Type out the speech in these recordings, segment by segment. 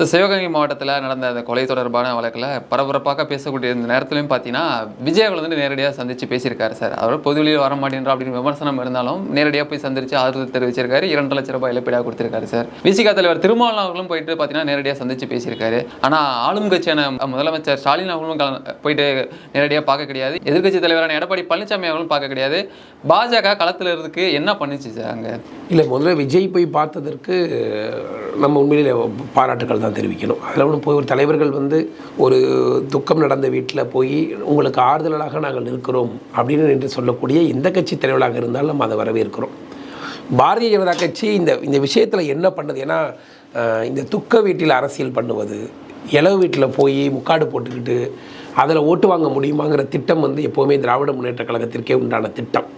இந்த சிவகங்கை மாவட்டத்தில் நடந்த அந்த கொலை தொடர்பான வழக்கில் பரபரப்பாக பேசக்கூடிய இந்த நேரத்துலையும் பார்த்தீங்கன்னா விஜய் அவர்கள் வந்து நேரடியாக சந்தித்து பேசியிருக்காரு சார். அவர் பொதுவெளியில் வர மாட்டேன்றா அப்படின்னு விமர்சனம் இருந்தாலும் நேரடியாக போய் சந்திச்சு ஆதரவு தெரிவிச்சிருக்காரு. இரண்டு லட்ச ரூபாய் இழப்பீடாக கொடுத்திருக்காரு சார். விசிகா தலைவர் திருமாவளவன் அவர்களும் போயிட்டு பார்த்தீங்கன்னா நேரடியாக சந்தித்து பேசியிருக்காரு. ஆனால் ஆளும் கட்சியான முதலமைச்சர் ஸ்டாலின் அவர்களும் போயிட்டு நேரடியாக பார்க்க கிடையாது. எதிர்க்கட்சி தலைவரான எடப்பாடி பழனிசாமி அவர்களும் பார்க்க கிடையாது. பாஜக களத்தில் இருக்கு என்ன பண்ணுச்சு சார் அங்கே? இல்லை முதல்ல விஜய் போய் பார்த்ததற்கு நம்ம உண்மையிலே பாராட்டுகள் தான் தெரிவிக்கணும். அதில் ஒன்று போய் ஒரு தலைவர்கள் வந்து ஒரு துக்கம் நடந்த வீட்டில் போய் உங்களுக்கு ஆறுதலாக நாங்கள் இருக்கிறோம் அப்படின்னு என்று சொல்லக்கூடிய எந்த கட்சி தலைவர்களாக இருந்தாலும் நம்ம அதை வரவேற்கிறோம். பாரதிய ஜனதா கட்சி இந்த இந்த விஷயத்தில் என்ன பண்ணுது? ஏன்னா இந்த துக்க வீட்டில் அரசியல் பண்ணுவது இளவு வீட்டில் போய் முக்காடு போட்டுக்கிட்டு அதில் ஓட்டு வாங்க முடியுமாங்கிற திட்டம் வந்து எப்போவுமே திராவிட முன்னேற்ற கழகத்திற்கே உண்டான திட்டம்.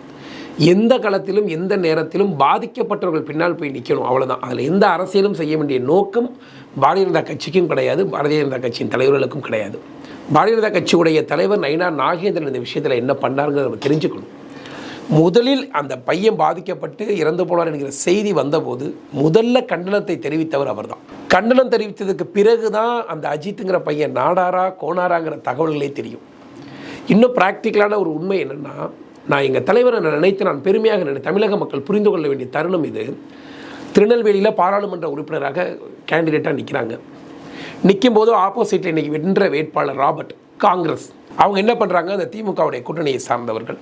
எந்த களத்திலும் எந்த நேரத்திலும் பாதிக்கப்பட்டவர்கள் பின்னால் போய் நிற்கணும் அவ்வளோதான் அதில் எந்த அரசியலும் செய்ய வேண்டிய நோக்கம் பாரதிய ஜனதா கட்சிக்கும் கிடையாது பாரதிய ஜனதா கட்சியின் தலைவர்களுக்கும் கிடையாது. பாரதிய ஜனதா கட்சியுடைய தலைவர் நயினார் நாகேந்திரன் இந்த விஷயத்தில் என்ன பண்ணாருங்கிறத நம்ம தெரிஞ்சுக்கணும். முதலில் அந்த பையன் பாதிக்கப்பட்டு இறந்து போனார் என்கிற செய்தி வந்தபோது முதல்ல கண்டனத்தை தெரிவித்தவர் அவர்தான். கண்டனம் தெரிவித்ததுக்கு பிறகு தான் அந்த அஜித்துங்கிற பையன் நாடாரா கோனாராங்கிற தகவல்களே தெரியும். இன்னும் ப்ராக்டிக்கலான ஒரு உண்மை என்னென்னா நான் எங்கள் தலைவரை நான் நினைத்து நான் பெருமையாக நினை தமிழக மக்கள் புரிந்து கொள்ள வேண்டிய தருணம் இது. திருநெல்வேலியில் பாராளுமன்ற உறுப்பினராக கேண்டிடேட்டாக நிற்கிறாங்க நிற்கும் போது ஆப்போசிட்டில் இன்றைக்கி வென்ற வேட்பாளர் ராபர்ட் காங்கிரஸ். அவங்க என்ன பண்ணுறாங்க அந்த திமுகவுடைய கூட்டணியை சார்ந்தவர்கள்.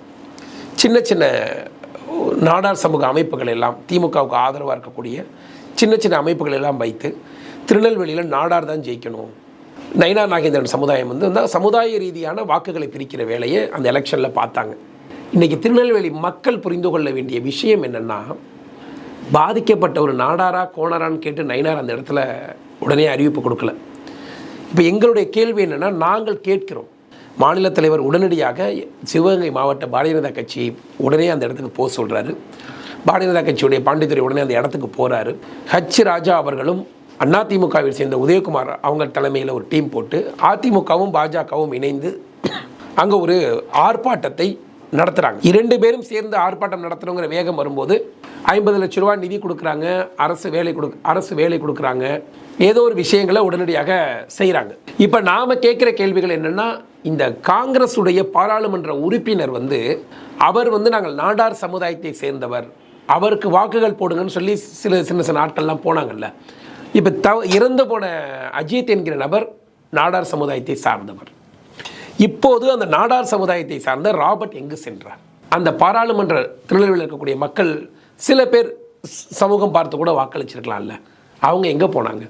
சின்ன சின்ன நாடார் சமூக அமைப்புகள் எல்லாம் திமுகவுக்கு ஆதரவாக இருக்கக்கூடிய சின்ன சின்ன அமைப்புகள் எல்லாம் வைத்து திருநெல்வேலியில் நாடார் தான் ஜெயிக்கணும். நயினார் நாகேந்திரன் சமுதாயம் வந்து சமுதாய ரீதியான வாக்குகளை பிரிக்கிற வேலையை அந்த எலெக்ஷனில் பார்த்தாங்க. இன்றைக்கி திருநெல்வேலி மக்கள் புரிந்து கொள்ள வேண்டிய விஷயம் என்னென்னா பாதிக்கப்பட்ட ஒரு நாடாரா கோணரான்னு கேட்டு நயினார் அந்த இடத்துல உடனே அறிவிப்பு கொடுக்கல. இப்போ எங்களுடைய கேள்வி என்னென்னா நாங்கள் கேட்கிறோம். மாநில தலைவர் உடனடியாக சிவகங்கை மாவட்ட பாரதிய ஜனதா கட்சி உடனே அந்த இடத்துக்கு போக சொல்கிறாரு பாரதிய ஜனதா கட்சியுடைய பாண்டித்துறை உடனே அந்த இடத்துக்கு போகிறாரு ஹச் ராஜா அவர்களும் அதிமுகவில் சேர்ந்த உதயகுமார் அவங்க தலைமையில் ஒரு டீம் போட்டு அதிமுகவும் பாஜகவும் இணைந்து அங்கே ஒரு ஆர்ப்பாட்டத்தை நடத்துகிறாங்க இரண்டு பேரும் சேர்ந்து ஆர்ப்பாட்டம் நடத்துகிறோங்கிற வேகம் வரும்போது ஐம்பது லட்ச ரூபா நிதி கொடுக்குறாங்க அரசு வேலை கொடு அரசு வேலை கொடுக்குறாங்க. ஏதோ ஒரு விஷயங்களை உடனடியாக செய்கிறாங்க இப்போ நாம் கேட்குற கேள்விகள் என்னென்னா இந்த காங்கிரஸுடைய பாராளுமன்ற உறுப்பினர் வந்து அவர் வந்து நாங்கள் நாடார் சமுதாயத்தை சேர்ந்தவர். அவருக்கு வாக்குகள் போடுங்கன்னு சொல்லி சில சின்ன சின்ன நாட்கள்லாம் போனாங்கல்ல. இப்போ த இறந்து போன அஜித் என்கிற நபர் நாடார் சமுதாயத்தை சார்ந்தவர். இப்போது அந்த நாடார் சமுதாயத்தை சார்ந்த ராபர்ட் எங்கு சென்றார்? அந்த பாராளுமன்ற திருநெல்வேலியில் இருக்கக்கூடிய மக்கள் சில பேர் சமூகம் பார்த்து கூட வாக்களிச்சிருக்கலாம்ல. அவங்க எங்கே போனாங்க?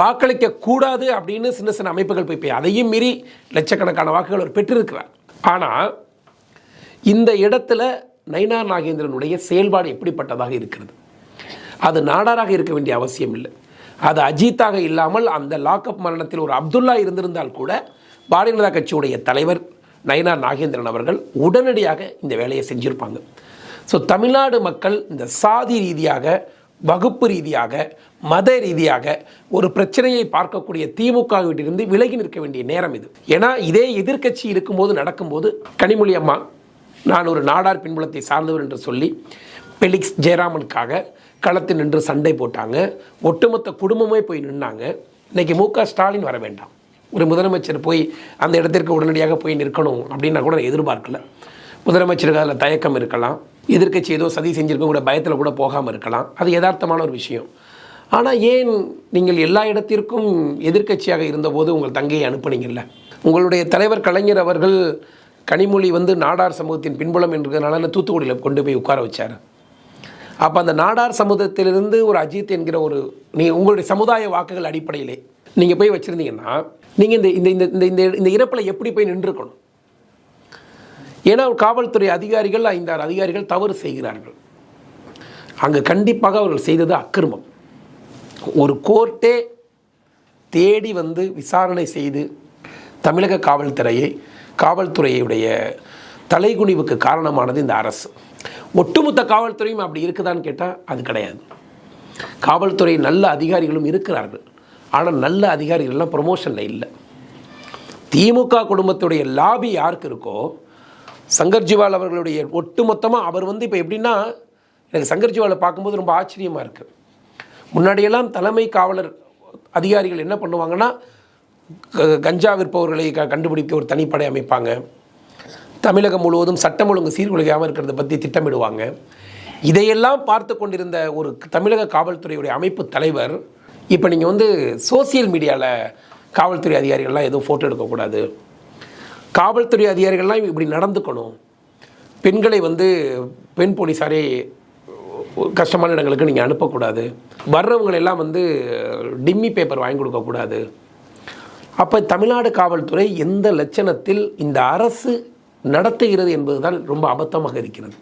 வாக்களிக்க கூடாது அப்படின்னு சின்ன சின்ன அமைப்புகள் போய் போய் அதையும் மீறி லட்சக்கணக்கான வாக்குகள் அவர் பெற்றிருக்கிறார். ஆனால் இந்த இடத்துல நயினார் நாகேந்திரனுடைய செயல்பாடு எப்படிப்பட்டதாக இருக்கிறது? அது நாடாராக இருக்க வேண்டிய அவசியம் இல்லை. அது அஜித்தாக இல்லாமல் அந்த லாக்அப் மரணத்தில் ஒரு அப்துல்லா இருந்திருந்தால் கூட பாரதிய ஜனதா கட்சியுடைய தலைவர் நயனார் நாகேந்திரன் அவர்கள் உடனடியாக இந்த வேலையை செஞ்சுருப்பாங்க. ஸோ தமிழ்நாடு மக்கள் இந்த சாதி ரீதியாக வகுப்பு ரீதியாக மத ரீதியாக ஒரு பிரச்சனையை பார்க்கக்கூடிய திமுகவிட்டிருந்து விலகி நிற்க வேண்டிய நேரம் இது. ஏன்னா இதே எதிர்க்கட்சி இருக்கும்போது நடக்கும்போது கனிமொழி அம்மா நான் ஒரு நாடார் பின்புலத்தை சார்ந்தவர் என்று சொல்லி பெலிக்ஸ் ஜெயராமனுக்காக களத்தில் நின்று சண்டை போட்டாங்க. ஒட்டுமொத்த குடும்பமே போய் நின்னாங்க. இன்னைக்கு மு க ஸ்டாலின் வர வேண்டாம். ஒரு முதலமைச்சர் போய் அந்த இடத்திற்கு உடனடியாக போய் நிற்கணும் அப்படின்னு நான் கூட எதிர்பார்க்கல. முதலமைச்சருக்கு அதில் தயக்கம் இருக்கலாம். எதிர்க்கட்சி ஏதோ சதி செஞ்சிருக்க கூட பயத்தில் கூட போகாமல் இருக்கலாம். அது யதார்த்தமான ஒரு விஷயம். ஆனால் ஏன் நீங்கள் எல்லா இடத்திற்கும் எதிர்க்கட்சியாக இருந்தபோது உங்கள் தங்கையை அனுப்புனீங்கல்ல? உங்களுடைய தலைவர் கலைஞர் அவர்கள் கனிமொழி வந்து நாடார் சமூகத்தின் பின்புலம் என்றதுனால தூத்துக்குடியில் கொண்டு போய் உட்கார வச்சார். அப்போ அந்த நாடார் சமூகத்திலிருந்து ஒரு அஜித் என்கிற ஒரு நீ உங்களுடைய சமுதாய வாக்குகள் அடிப்படையிலே நீங்கள் போய் வச்சுருந்தீங்கன்னா நீங்கள் இந்த இந்த இந்த இந்த இந்த இந்த இறப்பில் எப்படி போய் நின்றுக்கணும் ஏன்னா காவல்துறை அதிகாரிகள் ஐந்தாறு அதிகாரிகள் தவறு செய்கிறார்கள். அங்கே கண்டிப்பாக அவர்கள் செய்தது அக்கிரமம். ஒரு கோர்ட்டே தேடி வந்து விசாரணை செய்து தமிழக காவல்துறையை காவல்துறையுடைய தலைகுனிவுக்கு காரணமானது இந்த அரசு. ஒட்டுமொத்த காவல்துறையும் அப்படி இருக்குதான்னு கேட்டால் அது கிடையாது. காவல்துறை நல்ல அதிகாரிகளும் இருக்கிறார்கள். ஆனால் நல்ல அதிகாரிகள்லாம் ப்ரொமோஷனில் இல்லை. திமுக குடும்பத்துடைய லாபி யாருக்கு இருக்கோ சங்கர் ஜிவால் அவர்களுடைய ஒட்டுமொத்தமாக அவர் வந்து இப்போ எப்படின்னா எனக்கு சங்கர் ஜிவாலை பார்க்கும்போது ரொம்ப ஆச்சரியமாக இருக்குது முன்னாடியெல்லாம் தலைமை காவலர் அதிகாரிகள் என்ன பண்ணுவாங்கன்னா க- கஞ்சா விற்பவர்களை க கண்டுபிடிக்க ஒரு தனிப்படை அமைப்பாங்க. தமிழகம் முழுவதும் சட்டம் ஒழுங்கு சீர்குலையாமல் இருக்கிறத பற்றி திட்டமிடுவாங்க. இதையெல்லாம் பார்த்து கொண்டிருந்த ஒரு தமிழக காவல்துறையுடைய அமைப்பு தலைவர் இப்போ நீங்கள் வந்து சோசியல் மீடியாவில் காவல்துறை அதிகாரிகள்லாம் எதுவும் ஃபோட்டோ எடுக்கக்கூடாது காவல்துறை அதிகாரிகள்லாம் இப்படி நடந்துக்கணும். பெண்களை வந்து பெண் போலீஸாரே கஷ்டமான இடங்களுக்கு நீங்கள் அனுப்பக்கூடாது வர்றவங்களெல்லாம் வந்து டிம்மி பேப்பர் வாங்கி கொடுக்கக்கூடாது அப்போ தமிழ்நாடு காவல்துறை எந்த லட்சணத்தில் இந்த அரசு நடத்துகிறது என்பதுதான் ரொம்ப அபத்தமாக இருக்கிறது.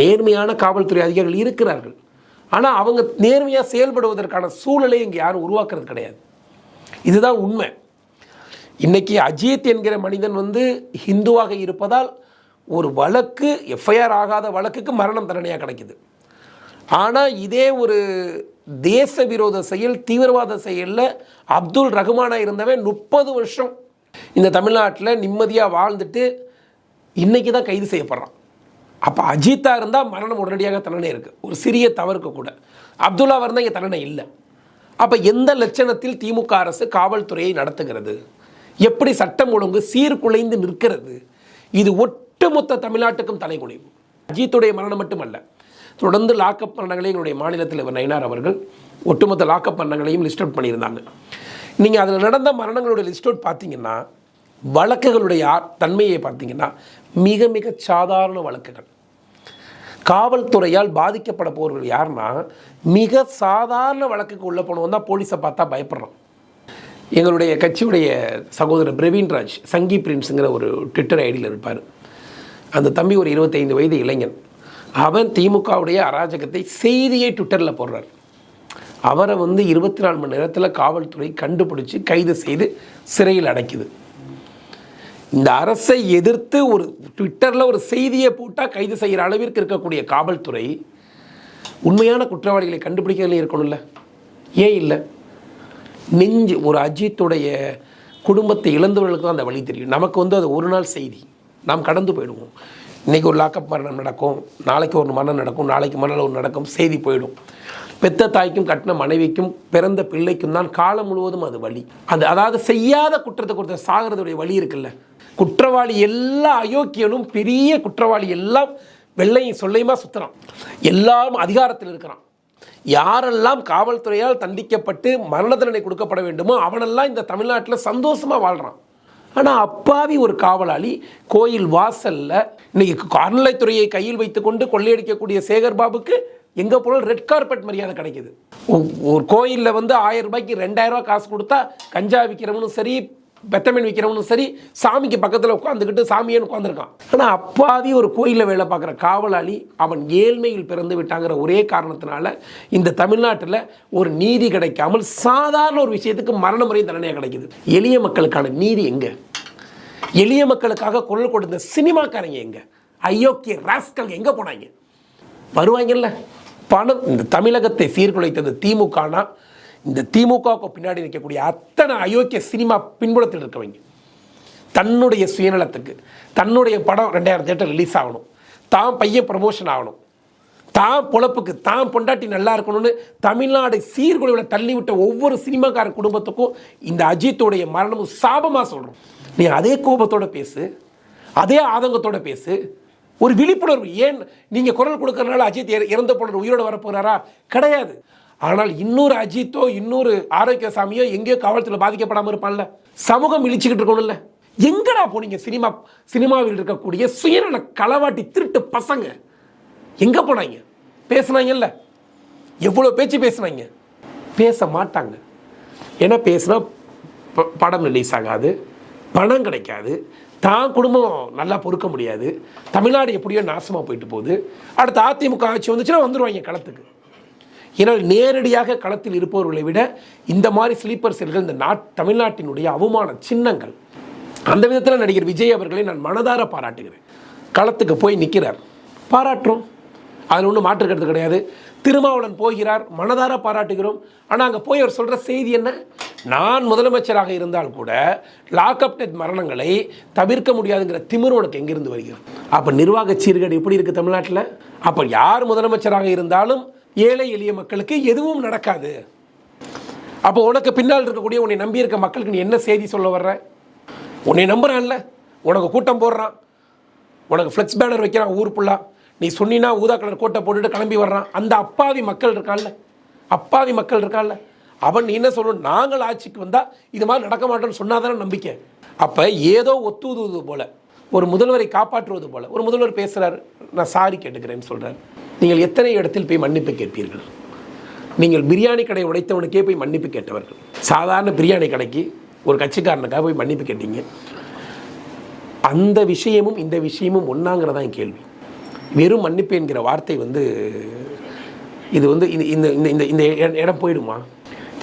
நேர்மையான காவல்துறை அதிகாரிகள் இருக்கிறார்கள். ஆனால் அவங்க நேர்மையாக செயல்படுவதற்கான சூழலை இங்கே யாரும் உருவாக்குறது கிடையாது. இதுதான் உண்மை. இன்னைக்கு அஜித் என்கிற மனிதன் வந்து ஹிந்துவாக இருப்பதால் ஒரு வழக்கு எஃப்ஐஆர் ஆகாத வழக்குக்கு மரணம் தண்டனையாக கிடைக்குது. ஆனால் இதே ஒரு தேச விரோத செயல் தீவிரவாத செயலில் அப்துல் ரஹ்மானாக இருந்தவன் முப்பது வருஷம் இந்த தமிழ்நாட்டில் நிம்மதியாக வாழ்ந்துட்டு இன்றைக்கி தான் கைது செய்யப்படுறான். அப்போ அஜித்தாக இருந்தால் மரணம் உடனடியாக தண்டனை இருக்குது ஒரு சிறிய தவறுக்கு கூட. அப்துல்லாவாக இருந்தால் இங்கே தண்டனை இல்லை. அப்போ எந்த லட்சணத்தில் திமுக அரசு காவல்துறையை நடத்துகிறது? எப்படி சட்டம் ஒழுங்கு சீர்குலைந்து நிற்கிறது? இது ஒட்டுமொத்த தமிழ்நாட்டுக்கும் தலைகுனிவு. அஜித்துடைய மரணம் மட்டுமல்ல தொடர்ந்து லாக்அப் மரணங்களையும் எங்களுடைய மாநிலத்தில் இவர் நயினார் அவர்கள் ஒட்டுமொத்த லாக்அப் மரணங்களையும் லிஸ்ட் அவுட் பண்ணியிருந்தாங்க. நீங்கள் அதில் நடந்த மரணங்களுடைய லிஸ்ட் அவுட் பார்த்தீங்கன்னா வழக்குகளுடைய தன்மையை பார்த்தீங்கன்னா மிக மிக சாதாரண வழக்குகள். காவல்துறையால் பாதிக்கப்பட போகிறவர்கள் யாருன்னா மிக சாதாரண வழக்குக்கு உள்ள போனவன் தான் போலீஸை பார்த்தா பயப்படுறான். எங்களுடைய கட்சியுடைய சகோதரர் பிரவீன்ராஜ் சங்கி பிரின்ஸுங்கிற ஒரு ட்விட்டர் ஐடியில் இருப்பார். அந்த தம்பி ஒரு இருபத்தைந்து வயது இளைஞன். அவன் திமுகவுடைய அராஜகத்தை செய்தியை ட்விட்டரில் போடுறார். அவரை வந்து இருபத்தி நாலு மணி நேரத்தில் காவல்துறை கண்டுபிடிச்சி கைது செய்து சிறையில் அடைக்குது. இந்த அரசை எதிர்த்து ஒரு ட்விட்டரில் ஒரு செய்தியை போட்டால் கைது செய்கிற அளவிற்கு இருக்கக்கூடிய காவல்துறை உண்மையான குற்றவாளிகளை கண்டுபிடிக்கிறதுல இருக்கணும்ல? ஏன் இல்லை? நெஞ்சு ஒரு அஜித்துடைய குடும்பத்தை இழந்தவர்களுக்கு தான் அந்த வழி தெரியும். நமக்கு வந்து அது ஒரு நாள் செய்தி. நாம் கடந்து போயிடுவோம். இன்றைக்கி ஒரு லாக்கப் மரணம் நடக்கும். நாளைக்கு ஒரு மரணம் நடக்கும். நாளைக்கு மறுநாள் ஒரு நடக்கும். செய்தி போயிடும். பெத்த தாய்க்கும் கட்டின மனைவிக்கும் பிறந்த பிள்ளைக்கும் தான் காலம் முழுவதும் அது வழி அந்த அதாவது செய்யாத குற்றத்தை கொடுத்த சாகிறதுடைய வழி இருக்குல்ல? குற்றவாளி எல்லா அயோக்கியனும் பெரிய குற்றவாளி எல்லாம் வெள்ளையும் சொல்லையுமா சுற்றுறான் எல்லாம் அதிகாரத்தில் இருக்கிறான். யாரெல்லாம் காவல்துறையால் தண்டிக்கப்பட்டு மரண தண்டனை கொடுக்கப்பட வேண்டுமோ அவனெல்லாம் இந்த தமிழ்நாட்டில் சந்தோஷமாக வாழ்கிறான் ஆனால் அப்பாவி ஒரு காவலாளி கோயில் வாசலில் இன்னைக்கு அறநிலைத்துறையை கையில் வைத்துக்கொண்டு கொள்ளையடிக்கக்கூடிய சேகர் பாபுக்கு எங்கே போனாலும் ரெட் கார்பெட் மரியாதை கிடைக்குது. ஒ- ஒரு கோயிலில் வந்து ஆயிரம் ரூபாய்க்கு ரெண்டாயிரம் ரூபாய் காசு கொடுத்தா கஞ்சா விற்கிறவனும் சரி பெத்தமீன் விற்கிறவனும் சரி சாமிக்கு பக்கத்தில் உட்காந்துக்கிட்டு சாமியேன்னு உட்காந்துருக்கான் ஆனால் அப்பாவி ஒரு கோயிலில் வேலை பார்க்குற காவலாளி அவன் ஏழ்மையில் பிறந்து விட்டாங்கிற ஒரே காரணத்தினால இந்த தமிழ்நாட்டில் ஒரு நீதி கிடைக்காமல் சாதாரண ஒரு விஷயத்துக்கு மரண முறை தண்டனையாக கிடைக்குது. எளிய மக்களுக்கான நீதி எங்கே? எளிய மக்களுக்காக குரல் கொடுத்த சினிமாக்காரங்க எங்க? ஐயோக்கிய ராஸ்கல் எங்கே போனாங்க? வருவாங்கல்ல. பணம் இந்த தமிழகத்தை சீர்குலைத்தது திமுகனா இந்த திமுகவுக்கு பின்னாடி நிற்கக்கூடிய அத்தனை அயோக்கிய சினிமா பின்புலத்தில் இருக்கவங்க. தன்னுடைய சுயநலத்துக்கு தன்னுடைய படம் ரெண்டாயிரம் தேட்டர் ரிலீஸ் ஆகணும். தான் பையன் ப்ரமோஷன் ஆகணும். தான் பொழப்புக்கு தான் பொண்டாட்டி நல்லா இருக்கணும்னு தமிழ்நாடு சீர்குலைவில் தள்ளிவிட்ட ஒவ்வொரு சினிமாக்கார குடும்பத்துக்கும் இந்த அஜித்துடைய மரணமும் சாபமாக சொல்கிறோம் நீ அதே கோபத்தோட பேசு அதே ஆதங்கத்தோடு பேசு. ஒரு விழிப்புணர்வு. ஏன் நீங்கள் குரல் கொடுக்கறதுனால அஜித் இற- இறந்த போன உயிரோட வரப்போகிறாரா கிடையாது. ஆனால் இன்னொரு அஜித்தோ இன்னொரு ஆரோக்கியசாமியோ எங்கேயோ காவல்துறை பாதிக்கப்படாமல் இருப்பான்ல? சமூகம் இழிச்சுக்கிட்டு இருக்கணும்ல? எங்கடா போனீங்க சினிமா சினிமாவில் இருக்கக்கூடிய சுயநல களவாட்டி திருட்டு பசங்க? எங்கே போனாங்க? பேசுனாங்கல்ல? எவ்வளோ பேச்சு பேசுனாங்க? பேச மாட்டாங்க. ஏன்னா பேசுனா ப- படம் ரிலீஸ் ஆகாது. பணம் கிடைக்காது. தான் குடும்பம் நல்லா பொறுக்க முடியாது. தமிழ்நாடு எப்படியோ நாசமாக போயிட்டு போகுது. அடுத்து அதிமுக ஆட்சி வந்துச்சுன்னா வந்துடுவாங்க களத்துக்கு. ஏன்னால் நேரடியாக களத்தில் இருப்பவர்களை விட இந்த மாதிரி ஸ்லீப்பர் செல்கள் இந்த நாட் தமிழ்நாட்டினுடைய அவமான சின்னங்கள் அந்த விதத்தில் நடிகர் விஜய் அவர்களை நான் மனதார பாராட்டுகிறேன். களத்துக்கு போய் நிற்கிறார் பாராட்டுறோம். அதில் ஒன்றும் மாற்றுக்கிறது கிடையாது. திருமாவளன் போகிறார். மனதார பாராட்டுகிறோம். ஆனால் அங்கே போய் அவர் சொல்கிற செய்தி என்ன? நான் முதலமைச்சராக இருந்தால் கூட லாக்அப் டெத் மரணங்களை தவிர்க்க முடியாதுங்கிற திமிர் உனக்கு எங்கிருந்து வருகிறது? அப்போ நிர்வாக சீர்கேடு எப்படி இருக்குது தமிழ்நாட்டில்? அப்போ யார் முதலமைச்சராக இருந்தாலும் ஏழை எளிய மக்களுக்கு எதுவும் நடக்காது. அப்போ உனக்கு பின்னால் இருக்கக்கூடிய உன்னை நம்பி இருக்க மக்களுக்கு நீ என்ன செய்தி சொல்ல வர்ற? உன்னை நம்புறான்ல. உனக்கு கூட்டம் போடுறான். உனக்கு ஃப்ளெக்ஸ் பேனர் வைக்கிறான் ஊர் ஃபுல்லாக நீ சொன்னினா ஊதா கலர் கோட்டை போட்டுட்டு கிளம்பி வர்றான். அந்த அப்பாவி மக்கள் இருக்கான்ல. அப்பாவி மக்கள் இருக்கான்ல. அவன் நீ என்ன சொல்லணும் நாங்கள் ஆட்சிக்கு வந்தால் இது மாதிரி நடக்க மாட்டோம்னு சொன்னாதானே நம்பிக்கை. அப்போ ஏதோ ஒத்துவதுவது போல. ஒரு முதல்வரை காப்பாற்றுவது போல. ஒரு முதல்வர் பேசுகிறார் நான் சாரி கேட்டுக்கிறேன்னு சொல்கிறார் நீங்கள் எத்தனை இடத்தில் போய் மன்னிப்பு கேட்பீர்கள்? நீங்கள் பிரியாணி கடை உடைத்தவனுக்கே போய் மன்னிப்பு கேட்டவர்கள். சாதாரண பிரியாணி கடைக்கு ஒரு கட்சிக்காரனுக்காக போய் மன்னிப்பு கேட்டீங்க. அந்த விஷயமும் இந்த விஷயமும் ஒன்றாங்கிறதான் கேள்வி. வெறும் மன்னிப்பு என்கிற வார்த்தை வந்து இது வந்து இந்த இந்த இந்த இந்த இந்த இடம் போயிடுமா?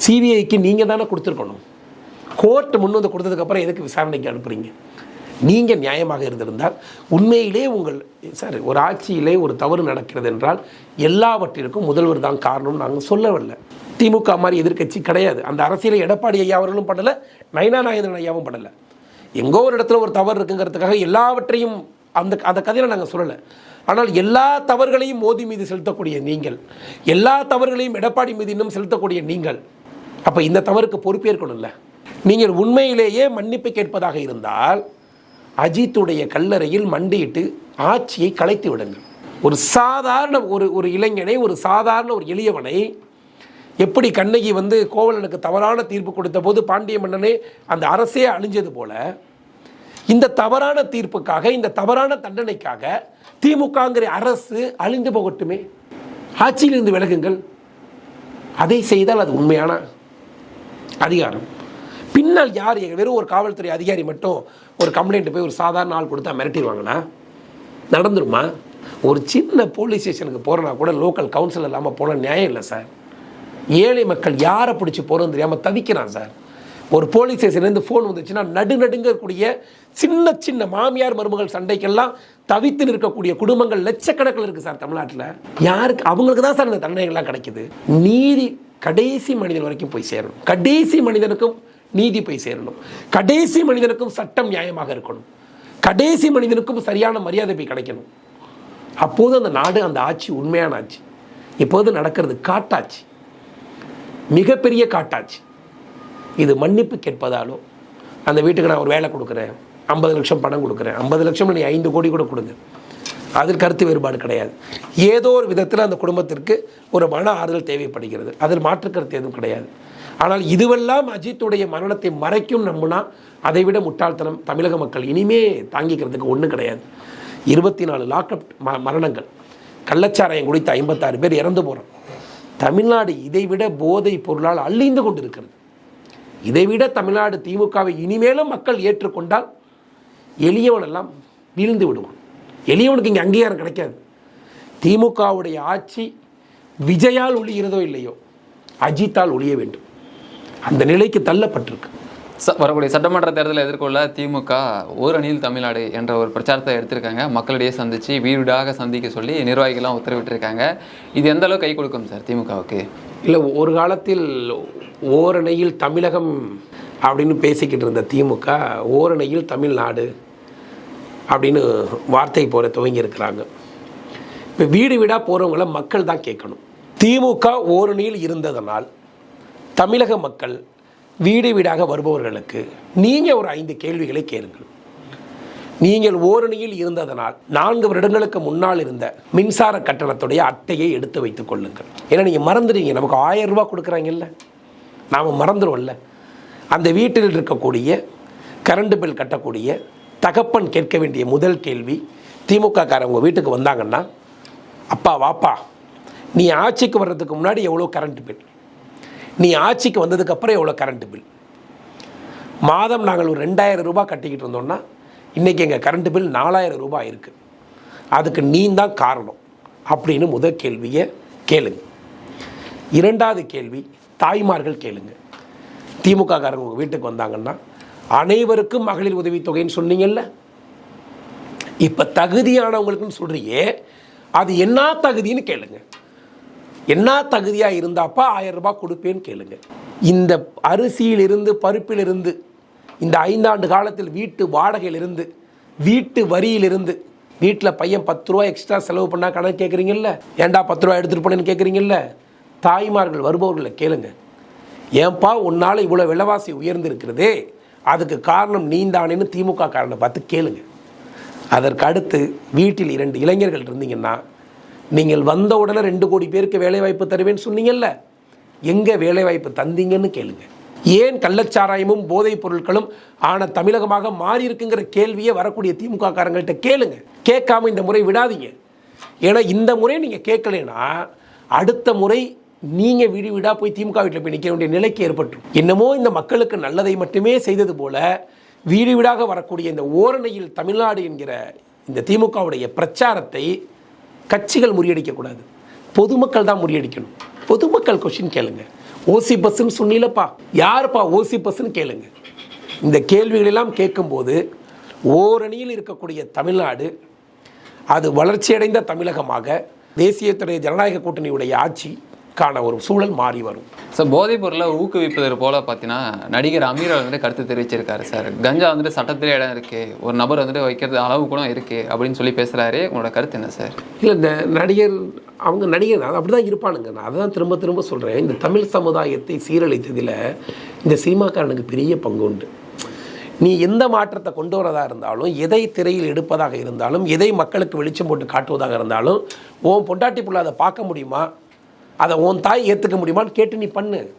சிபிஐக்கு நீங்கள் தானே கொடுத்துருக்கணும். கோர்ட்டு முன் வந்து கொடுத்ததுக்கப்புறம் எதுக்கு விசாரணைக்கு அனுப்புறீங்க? நீங்கள் நியாயமாக இருந்திருந்தால் உண்மையிலே உங்கள் சார் ஒரு ஆட்சியிலே ஒரு தவறு நடக்கிறது என்றால் எல்லாவற்றிற்கும் முதல்வர் தான் காரணம் நாங்கள் சொல்லவில்லை. திமுக மாதிரி எதிர்க்கட்சி கிடையாது. அந்த அரசியலை எடப்பாடி ஐயா அவர்களும் பண்ணலை நயனா நாயந்திரன் ஐயாவும் பண்ணலை. எங்கோ ஒரு இடத்துல ஒரு தவறு இருக்குங்கிறதுக்காக எல்லாவற்றையும் அந்த அந்த கதையில் நாங்கள் சொல்லலை. ஆனால் எல்லா தவறுகளையும் மோதி மீது செலுத்தக்கூடிய நீங்கள் எல்லா தவறுகளையும் எடப்பாடி மீது இன்னும் செலுத்தக்கூடிய நீங்கள் அப்போ இந்த தவறுக்கு பொறுப்பேற்கணும்ல. நீங்கள் உண்மையிலேயே மன்னிப்பு கேட்பதாக இருந்தால் அஜித்துடைய கல்லறையில் மண்டியிட்டு ஆட்சியை கலைத்து விடுங்கள். ஒரு சாதாரண ஒரு ஒரு இளைஞனை ஒரு சாதாரண ஒரு எளியவனை எப்படி கண்ணகி வந்து கோவலனுக்கு தவறான தீர்ப்பு கொடுத்த போது பாண்டிய மன்னனே அந்த அரசே அழிஞ்சது போல இந்த தவறான தீர்ப்புக்காக இந்த தவறான தண்டனைக்காக திமுகங்கிற அரசு அழிந்து போகட்டுமே? ஆட்சியிலிருந்து விலகுங்கள். அதை செய்தால் அது உண்மையான அதிகாரம். பின்னால் யார் வெறும் ஒரு காவல்துறை அதிகாரி மட்டும் ஒரு கம்ப்ளைண்ட் போய் ஒரு சாதாரண ஆள் கொடுத்தா மிரட்டிடுவாங்களா நடந்துருமா? ஒரு சின்ன போலீஸ் ஸ்டேஷனுக்கு போகிறனா கூட லோக்கல் கவுன்சில் இல்லாமல் போன நியாயம் இல்லை சார். ஏழை மக்கள் யாரை பிடிச்சி போகிறோன்னு தெரியாமல் தவிக்கிறான் சார். ஒரு போலீஸ் ஸ்டேஷன்லேருந்து ஃபோன் வந்துச்சுன்னா நடு நடுங்கக்கூடிய சின்ன சின்ன மாமியார் மருமகள் சண்டைக்கெல்லாம் தவித்து நிற்கக்கூடிய குடும்பங்கள் லட்சக்கணக்கில் இருக்குது சார் தமிழ்நாட்டில். யாருக்கு அவங்களுக்கு தான் சார் இந்த தண்டனைகள்லாம் கிடைக்குது. நீதி கடைசி மனிதன் வரைக்கும் போய் சேரணும். கடைசி மனிதனுக்கும் நீதி போய் சேரணும். கடைசி மனிதனுக்கும் சட்டம் நியாயமாக இருக்கணும். கடைசி மனிதனுக்கும் சரியான மரியாதை போய் கிடைக்கணும். அப்போது அந்த நாடு அந்த ஆட்சி உண்மையான ஆட்சி. இப்போது நடக்கிறது காட்டாட்சி. மிகப்பெரிய காட்டாட்சி. இது மன்னிப்பு கேட்பதாலோ அந்த வீட்டுக்கு நான் ஒரு வேலை கொடுக்குறேன். ஐம்பது லட்சம் பணம் கொடுக்குறேன். ஐம்பது லட்சம் நீ ஐந்து கோடி கூட கொடுங்க. அதில் கருத்து வேறுபாடு கிடையாது. ஏதோ ஒரு விதத்தில் அந்த குடும்பத்திற்கு ஒரு மன ஆறுதல் தேவைப்படுகிறது. அதில் மாற்று கருத்து எதுவும் கிடையாது. ஆனால் இதுவெல்லாம் அஜித்துடைய மரணத்தை மறைக்கும் நம்பினா அதை விட முட்டாள்தனம் தமிழக மக்கள். இனிமே தாங்கிக்கிறதுக்கு ஒன்றும் கிடையாது. இருபத்தி நாலு லாக்அப் ம மரணங்கள். கள்ளச்சாராயம் குடித்த ஐம்பத்தாறு பேர் இறந்து போகிறோம் தமிழ்நாடு இதைவிட போதை பொருளால் அழிந்து கொண்டிருக்கிறது. இதைவிட தமிழ்நாடு திமுகவை இனிமேலும் மக்கள் ஏற்றுக்கொண்டால் எளியவனெல்லாம் வீழ்ந்து விடுவான். எளியவனுக்கு இங்கே அங்கீகாரம் கிடைக்காது. திமுகவுடைய ஆட்சி விஜயால் ஒளிகிறதோ இல்லையோ அஜித்தால் ஒளிய வேண்டும். அந்த நிலைக்கு தள்ளப்பட்டிருக்கு. வரக்கூடிய சட்டமன்ற தேர்தலை எதிர்கொள்ள திமுக ஓரணியில் தமிழ்நாடு என்ற ஒரு பிரச்சாரத்தை எடுத்திருக்காங்க. மக்களிடையே சந்திச்சு வீடு வீடாக சந்திக்க சொல்லி நிர்வாகிகள்லாம் உத்தரவிட்டிருக்காங்க. இது எந்த அளவுக்கு கை கொடுக்கும் சார் திமுகவுக்கு? இல்லை ஒரு காலத்தில் ஓரணையில் தமிழகம் அப்படின்னு பேசிக்கிட்டு இருந்த திமுக ஓரணையில் தமிழ்நாடு அப்படின்னு வார்த்தை போல துவங்கி இருக்கிறாங்க இப்போ வீடு வீடாக போகிறவங்கள மக்கள் தான் கேட்கணும். திமுக ஓரணியில் இருந்ததனால் தமிழக மக்கள் வீடு வீடாக வருபவர்களுக்கு நீங்கள் ஒரு ஐந்து கேள்விகளை கேளுங்கள். நீங்கள் ஓரணியில் இருந்ததனால் நான்கு வருடங்களுக்கு முன்னால் இருந்த மின்சார கட்டணத்துடைய அட்டையை எடுத்து வைத்துக் கொள்ளுங்கள். ஏன்னா நீங்கள் மறந்துடுங்க நமக்கு ஆயிரம் ரூபா கொடுக்குறாங்கல்ல. நாம் மறந்துடுவோம்ல. அந்த வீட்டில் இருக்கக்கூடிய கரண்ட் பில் கட்டக்கூடிய தகப்பன் கேட்க வேண்டிய முதல் கேள்வி திமுக காரவங்க வீட்டுக்கு வந்தாங்கன்னா அப்பா வாப்பா நீ ஆட்சிக்கு வர்றதுக்கு முன்னாடி எவ்வளோ கரண்ட் பில் நீ ஆட்சிக்கு வந்ததுக்கப்புறம் எவ்வளோ கரண்ட் பில் மாதம் நாங்கள் ஒரு ரெண்டாயிரம் ரூபாய் கட்டிக்கிட்டு இருந்தோம்னா இன்றைக்கி எங்கள் கரண்ட் பில் நாலாயிரம் ரூபாய் இருக்குது அதுக்கு நீ தான் காரணம் அப்படின்னு முதல் கேள்வியை கேளுங்க. இரண்டாவது கேள்வி தாய்மார்கள் கேளுங்க. திமுக காரங்க உங்கள் வீட்டுக்கு வந்தாங்கன்னா அனைவருக்கும் மகளிர் உதவித்தொகைன்னு சொன்னீங்கல்ல? இப்போ தகுதியானவங்களுக்குன்னு சொல்றியே அது என்ன தகுதின்னு கேளுங்கள் என்ன தகுதியாக இருந்தாப்பா ஆயிரம் ரூபாய் கொடுப்பேன்னு கேளுங்க. இந்த அரிசியிலிருந்து பருப்பிலிருந்து இந்த ஐந்தாண்டு காலத்தில் வீட்டு வாடகையிலிருந்து வீட்டு வரியிலிருந்து வீட்டில் பையன் பத்து ரூபா எக்ஸ்ட்ரா செலவு பண்ணால் கணக்கு கேட்குறீங்கல்ல ஏன்டா பத்து ரூபா எடுத்துகிட்டு போனேன்னு கேட்குறீங்கல்ல தாய்மார்கள் வருபவர்களை கேளுங்க. ஏன்பா உன்னால் இவ்வளோ விலைவாசி உயர்ந்திருக்கிறதே? அதுக்கு காரணம் நீந்தானேன்னு திமுக காரனை பார்த்து கேளுங்க. அதற்கு அடுத்து வீட்டில் இரண்டு இளைஞர்கள் இருந்தீங்கன்னா நீங்கள் வந்த உடனே ரெண்டு கோடி பேருக்கு வேலைவாய்ப்பு தருவேன்னு சொன்னீங்கல்ல? எங்கே வேலைவாய்ப்பு தந்தீங்கன்னு கேளுங்க. ஏன் கள்ளச்சாராயமும் போதைப் பொருட்களும் ஆன தமிழகமாக மாறி இருக்குங்கிற கேள்வியே வரக்கூடிய திமுக காரங்கள்ட்ட கேளுங்க. கேட்காம இந்த முறை விடாதீங்க. ஏன்னா இந்த முறை நீங்கள் கேட்கலைன்னா அடுத்த முறை நீங்கள் வீடு வீடாக போய் திமுக வீட்டில் போய் நிற்க வேண்டிய நிலைக்கு ஏற்பட்டு என்னமோ இந்த மக்களுக்கு நல்லதை மட்டுமே செய்தது போல வீடு வீடாக வரக்கூடிய இந்த ஓரணையில் தமிழ்நாடு என்கிற இந்த திமுகவுடைய பிரச்சாரத்தை கட்சிகள் முறியடிக்கக்கூடாது. பொதுமக்கள் தான் முறியடிக்கணும். பொதுமக்கள் கொஷின் கேளுங்க. ஓசி பஸ்ன்னு சொன்னீங்களப்பா யாருப்பா ஓசி பஸ்ன்னு கேளுங்க. இந்த கேள்விகளெல்லாம் கேட்கும்போது ஓரணியில் இருக்கக்கூடிய தமிழ்நாடு அது வளர்ச்சியடைந்த தமிழகமாக தேசியத்துடைய ஜனநாயக கூட்டணியுடைய ஆட்சி ஆட்சிக்கான ஒரு சூழல் மாறி வரும். ஸோ போதைப் பொருளை ஊக்குவிப்பது போல பார்த்தீங்கன்னா நடிகர் அமீர் வந்துட்டு கருத்து தெரிவிச்சிருக்காரு சார். கஞ்சா வந்துட்டு சட்டத்திலே இடம் இருக்கு ஒரு நபர் வந்துட்டு வைக்கிறது அளவு கூட இருக்கு அப்படின்னு சொல்லி பேசுறாரு உங்களோட கருத்து என்ன சார்? இல்லை இந்த நடிகர் அவங்க நடிகர் தான் அப்படி தான் இருப்பானுங்க. நான் அதை தான் திரும்ப திரும்ப சொல்கிறேன் இந்த தமிழ் சமுதாயத்தை சீரழித்ததில் இந்த சினிமாக்காரனுக்கு பெரிய பங்கு உண்டு. நீ எந்த மாற்றத்தை கொண்டு வரதா இருந்தாலும் எதை திரையில் எடுப்பதாக இருந்தாலும் எதை மக்களுக்கு வெளிச்சம் போட்டு காட்டுவதாக இருந்தாலும் உன் பொண்டாட்டி புள்ள அதை பார்க்க முடியுமா? அதை உன் தாய் ஏற்றுக்க முடியுமான்னு கேட்டு நீ பண்ணு.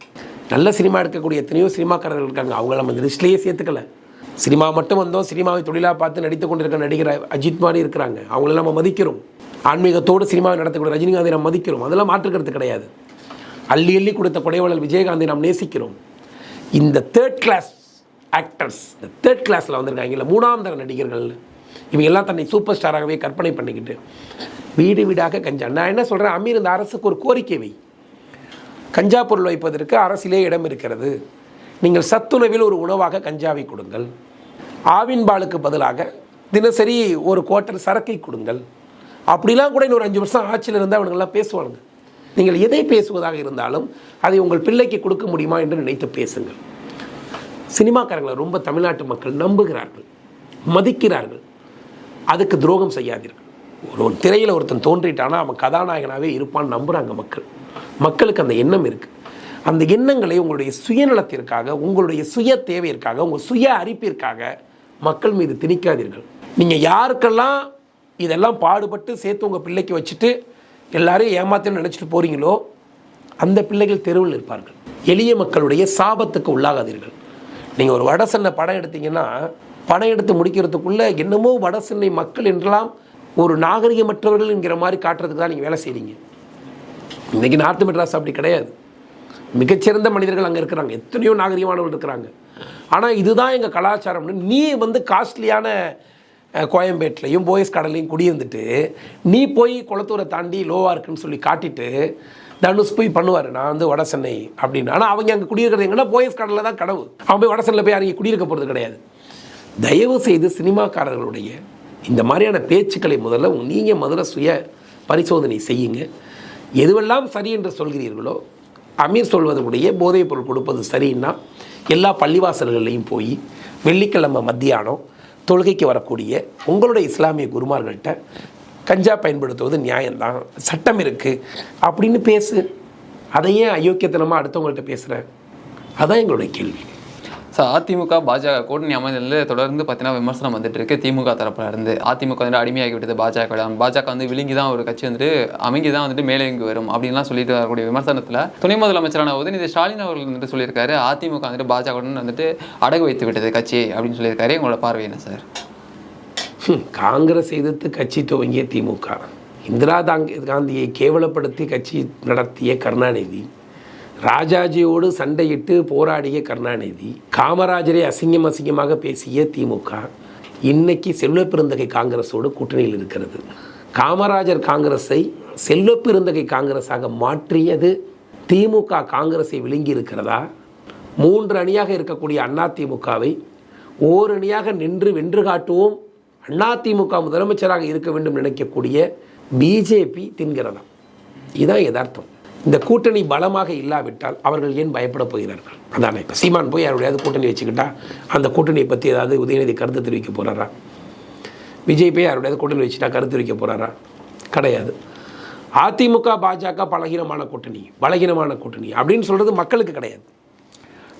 நல்ல சினிமா எடுக்கக்கூடிய எத்தனையோ சினிமாக்காரர்கள் இருக்காங்க. அவங்கள நம்ம இந்த லிஸ்ட்லேயே சேர்த்துக்கல. சினிமா மட்டும் வந்தோம் சினிமாவை தொழிலாக பார்த்து நடித்து கொண்டிருக்க நடிகர் அஜித் மாதிரி இருக்கிறாங்க. அவங்கள நம்ம மதிக்கிறோம். ஆன்மீகத்தோடு சினிமாவை நடத்தக்கூடிய ரஜினிகாந்தை நம்ம மதிக்கிறோம். அதெல்லாம் மாற்றுக்கிறது கிடையாது. அள்ளி அள்ளி கொடுத்த கொடைவாளர் விஜயகாந்தை நாம் நேசிக்கிறோம். இந்த தேர்ட் கிளாஸ் ஆக்டர்ஸ் இந்த தேர்ட் கிளாஸில் வந்திருக்காங்கல்ல மூணாம் தர நடிகர்கள் இவங்க எல்லாம் தன்னை சூப்பர் ஸ்டாராகவே கற்பனை பண்ணிக்கிட்டு வீடு வீடாக கஞ்சா. நான் என்ன சொல்கிறேன் அமீர் இந்த அரசுக்கு ஒரு கோரிக்கை வை. கஞ்சா பொருள் வைப்பதற்கு அரசிலே இடம் இருக்கிறது. நீங்கள் சத்துணவில் ஒரு உணவாக கஞ்சாவை கொடுங்கள். ஆவின் பாலுக்கு பதிலாக தினசரி ஒரு குவார்ட்டர் சரக்கை கொடுங்கள். அப்படிலாம் கூட இன்னொரு அஞ்சு வருஷம் ஆட்சியில் இருந்தால் அவனுங்கெல்லாம் பேசுவானுங்க. நீங்கள் எதை பேசுவதாக இருந்தாலும் அதை உங்கள் பிள்ளைக்கு கொடுக்க முடியுமா என்று நினைத்து பேசுங்கள். சினிமாக்காரங்களை ரொம்ப தமிழ்நாட்டு மக்கள் நம்புகிறார்கள் மதிக்கிறார்கள். அதுக்கு துரோகம் செய்யாதீர்கள். ஒரு ஒரு திரையில் ஒருத்தன் தோன்றிட்டானா அவன் கதாநாயகனாகவே இருப்பான்னு நம்புகிறாங்க மக்கள். மக்களுக்கு அந்த எண்ணம் இருக்குது அந்த எண்ணங்களை உங்களுடைய சுயநலத்திற்காக உங்களுடைய சுய தேவையிற்காக உங்கள் சுய அரிப்பிற்காக மக்கள் மீது திணிக்காதீர்கள். நீங்கள் யாருக்கெல்லாம் இதெல்லாம் பாடுபட்டு சேர்த்து உங்கள் பிள்ளைக்கு வச்சுட்டு எல்லாரையும் ஏமாத்தணும்னு நினச்சிட்டு போகிறீங்களோ அந்த பிள்ளைகள் தெருவில் இருப்பார்கள் எளிய மக்களுடைய சாபத்துக்கு உள்ளாகாதீர்கள். நீங்கள் ஒரு வடசன்ன படம் எடுத்தீங்கன்னா படம் எடுத்து முடிக்கிறதுக்குள்ளே என்னமோ வட சென்னை மக்கள் என்றெல்லாம் ஒரு நாகரிகமற்றவர்கள் என்கிற மாதிரி காட்டுறதுக்கு தான் நீங்கள் வேலை செய்கிறீங்க இன்றைக்கி நார்த்து மெட்ராஸ் அப்படி கிடையாது. மிகச்சிறந்த மனிதர்கள் அங்கே இருக்கிறாங்க. எத்தனையோ நாகரிகமானவர்கள் இருக்கிறாங்க. ஆனால் இதுதான் எங்கள் கலாச்சாரம்னு நீ வந்து காஸ்ட்லியான கோயம்பேட்டிலையும் போயஸ் கடலையும் குடியிருந்துட்டு நீ போய் குளத்தூரை தாண்டி லோவாக இருக்குன்னு சொல்லி காட்டிட்டு தனுஷ் போய் பண்ணுவார். நான் வந்து வட சென்னை அப்படின்னு. ஆனால் அவங்க அங்கே குடியிருக்கிறது எங்கன்னா போயஸ் கடலில் தான் கடவு. அவன் போய் வட சென்னையில் போய் யாரும் குடியிருக்க போகிறது கிடையாது. தயவு செய்து சினிமாக்காரர்களுடைய இந்த மாதிரியான பேச்சுக்களை முதல்ல நீங்கள் முதல்ல சுய பரிசோதனை செய்யுங்க. எதுவெல்லாம் சரி என்று சொல்கிறீர்களோ அமீர் சொல்வதற்குடைய போதைப் பொருள் கொடுப்பது சரின்னா எல்லா பள்ளிவாசல்கள்லையும் போய் வெள்ளிக்கிழமை மத்தியானம் தொழுகைக்கு வரக்கூடிய உங்களுடைய இஸ்லாமிய குருமார்கள்ட்ட கஞ்சா பயன்படுத்துவது நியாயம்தான் சட்டம் இருக்குது அப்படின்னு பேசு. அதை ஏன் அயோக்கியத்தனமாக அடுத்தவங்கள்ட்ட பேசுகிறேன் அதான் எங்களுடைய கேள்வி. சார் அதிமுக பாஜக கூட்டணி அமைந்ததுல தொடர்ந்து பார்த்தீங்கன்னா விமர்சனம் வந்துட்டு இருக்கு திமுக தரப்புல இருந்து அதிமுக வந்துட்டு அடிமையாகி விட்டது பாஜக பாஜக வந்து விழுங்கி தான் ஒரு கட்சி வந்துட்டு அமைங்கி தான் வந்துட்டு மேலே இங்கு வரும் அப்படின்லாம் சொல்லிட்டு வரக்கூடிய விமர்சனத்தில் துணை முதலமைச்சரான உதயநிதி ஸ்டாலின் அவர்கள் வந்துட்டு சொல்லியிருக்காரு. அதிமுக வந்துட்டு பாஜகவுடன் வந்துட்டு அடகு வைத்து விட்டது கட்சி அப்படின்னு சொல்லியிருக்காரு. உங்களோட பார்வை என்ன சார்? காங்கிரஸ் எதிர்த்து கட்சி துவங்கிய திமுக. இந்திரா காந்தியை கேவலப்படுத்தி கட்சி நடத்திய கருணாநிதி ராஜாஜியோடு சண்டையிட்டு போராடிய கருணாநிதி காமராஜரை அசிங்கம் அசிங்கமாக பேசிய திமுக இன்னைக்கு செல்வப்பெருந்தகை காங்கிரஸோடு கூட்டணியில் இருக்கிறது. காமராஜர் காங்கிரஸை செல்வப்பெருந்தகை காங்கிரஸாக மாற்றியது திமுக காங்கிரஸை விழுங்கி இருக்கிறதா? மூன்று அணியாக இருக்கக்கூடிய அண்ணா திமுகவை ஓர் அணியாக நின்று வென்று காட்டுவோம். அதிமுக முதலமைச்சராக இருக்க வேண்டும் நினைக்கக்கூடிய பிஜேபி தின்கிறதா? இதுதான் யதார்த்தம். இந்த கூட்டணி பலமாக இல்லாவிட்டால் அவர்கள் ஏன் பயப்பட போகிறார்கள்? அதானே இப்போ சீமான் போய் யாருடையாவது கூட்டணி வச்சுக்கிட்டா அந்த கூட்டணியை பற்றி ஏதாவது உதயநிதி கருத்து தெரிவிக்க போகிறாரா விஜய் போய் யாருடையாவது கூட்டணி வச்சுட்டா கருத்து தெரிவிக்க போகிறாரா கிடையாது. அதிமுக பாஜக பலகீனமான கூட்டணி பலகீனமான கூட்டணி அப்படின்னு சொல்கிறது மக்களுக்கு கிடையாது.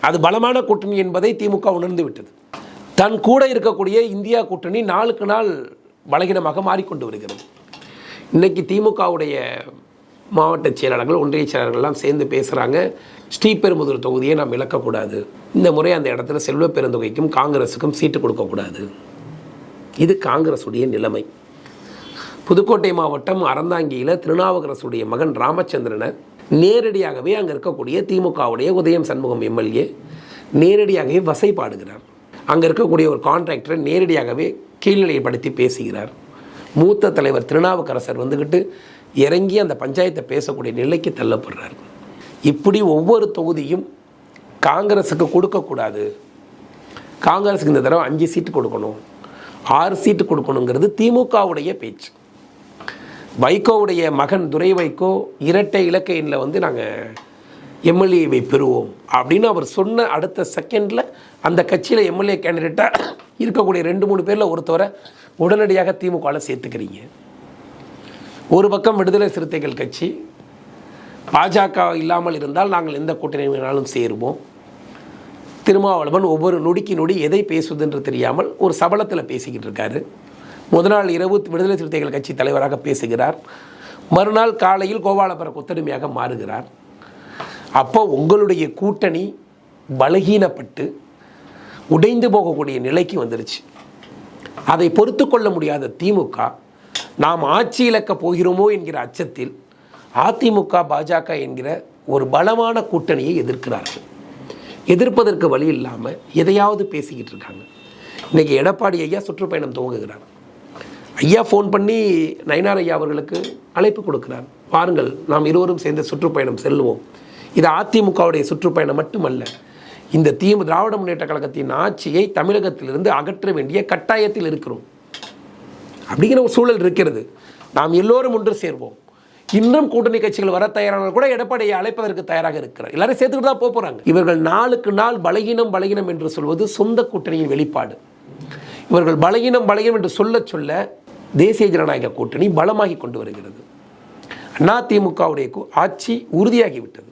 அது பலமான கூட்டணி என்பதை திமுக உணர்ந்து விட்டது. தன் கூட இருக்கக்கூடிய இந்தியா கூட்டணி நாளுக்கு நாள் பலகீனமாக மாறிக்கொண்டு வருகிறது. இன்றைக்கி திமுகவுடைய மாவட்ட செயலாளர்கள் ஒன்றிய செயலாளர்கள்லாம் சேர்ந்து பேசுகிறாங்க ஸ்ரீபெரும்புதூர் தொகுதியை நாம் இழக்கக்கூடாது. இந்த முறை அந்த இடத்துல செல்வ பெருந்தொகைக்கும் காங்கிரஸுக்கும் சீட்டு கொடுக்கக்கூடாது. இது காங்கிரஸுடைய நிலைமை. புதுக்கோட்டை மாவட்டம் அறந்தாங்கியில் திருநாவுக்கரசுடைய மகன் ராமச்சந்திரனை நேரடியாகவே அங்கே இருக்கக்கூடிய திமுகவுடைய உதயம் சண்முகம் எம்எல்ஏ நேரடியாகவே வசைப்பாடுகிறார் அங்கே இருக்கக்கூடிய ஒரு கான்ட்ராக்டரை நேரடியாகவே கீழ்நிலைப்படுத்தி பேசுகிறார். மூத்த தலைவர் திருநாவுக்கரசர் வந்துக்கிட்டு இறங்கி அந்த பஞ்சாயத்தை பேசக்கூடிய நிலைக்கு தள்ளப்படுறார். இப்படி ஒவ்வொரு தொகுதியும் காங்கிரஸுக்கு கொடுக்கக்கூடாது. காங்கிரஸுக்கு இந்த தடவை அஞ்சு சீட்டு கொடுக்கணும். ஆறு சீட்டு கொடுக்கணுங்கிறது திமுகவுடைய பேச்சு. வைகோவுடைய மகன் துரை வைகோ இரட்டை இலக்கையில் வந்து நாங்கள் எம்எல்ஏவை பெறுவோம் அப்படின்னு அவர் சொன்ன அடுத்த செகண்டில் அந்த கட்சியில் எம்எல்ஏ கேண்டிடேட்டாக இருக்கக்கூடிய ரெண்டு மூணு பேரில் ஒருத்தவரை உடனடியாக திமுகவில் சேர்த்துக்கிறீங்க. ஒரு பக்கம் விடுதலை சிறுத்தைகள் கட்சி பாஜக இல்லாமல் இருந்தால் நாங்கள் எந்த கூட்டணி வேணாலும் சேருவோம். திருமாவளவன் ஒவ்வொரு நொடிக்கு நொடி எதை பேசுவதென்று தெரியாமல் ஒரு சபலத்தில் பேசிக்கிட்டு இருக்காரு. முதல் நாள் இரவு விடுதலை சிறுத்தைகள் கட்சி தலைவராக பேசுகிறார். மறுநாள் காலையில் கோபாலபுர கொத்தடிமையாக மாறுகிறார். அப்போ உங்களுடைய கூட்டணி பலகீனப்பட்டு உடைந்து போகக்கூடிய நிலைக்கு வந்துருச்சு. அதை பொறுத்து கொள்ள முடியாத திமுக நாம் ஆட்சி இழக்கப் போகிறோமோ என்கிற அச்சத்தில் அதிமுக பாஜக என்கிற ஒரு பலமான கூட்டணியை எதிர்க்கிறார்கள். எதிர்ப்பதற்கு வழி இல்லாமல் எதையாவது பேசிக்கிட்டு இருக்காங்க. இன்றைக்கி எடப்பாடி ஐயா சுற்றுப்பயணம் துவங்குகிறார். ஐயா ஃபோன் பண்ணி நயனார் ஐயா அவர்களுக்கு அழைப்பு கொடுக்கிறார். பாருங்கள் நாம் இருவரும் சேர்ந்த சுற்றுப்பயணம் செல்வோம். இது அதிமுகவுடைய சுற்றுப்பயணம் மட்டுமல்ல இந்த தீமு திராவிட முன்னேற்ற கழகத்தின் ஆட்சியை தமிழகத்திலிருந்து அகற்ற வேண்டிய கட்டாயத்தில் இருக்கிறோம். அப்படிங்கிற ஒரு சூழல் இருக்கிறது. நாம் எல்லோரும் ஒன்று சேர்வோம். இன்னும் கூட்டணி கட்சிகள் வர தயாரானால் கூட எடப்பாடியை அழைப்பதற்கு தயாராக இருக்கிறார். எல்லாரும் சேர்த்துக்கிட்டு தான் போக இவர்கள் நாளுக்கு நாள் பலகீனம் பலகீனம் என்று சொல்வது சொந்த கூட்டணியின் வெளிப்பாடு. இவர்கள் பலகீனம் பலகீனம் என்று சொல்ல சொல்ல தேசிய ஜனநாயக கூட்டணி பலமாகி கொண்டு வருகிறது. அதிமுகவுடைய ஆட்சி உறுதியாகிவிட்டது.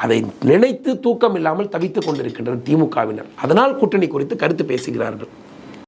அதை நினைத்து தூக்கம் இல்லாமல் தவித்துக் கொண்டிருக்கின்றனர் திமுகவினர். அதனால் கூட்டணி குறித்து கருத்து பேசுகிறார்கள்.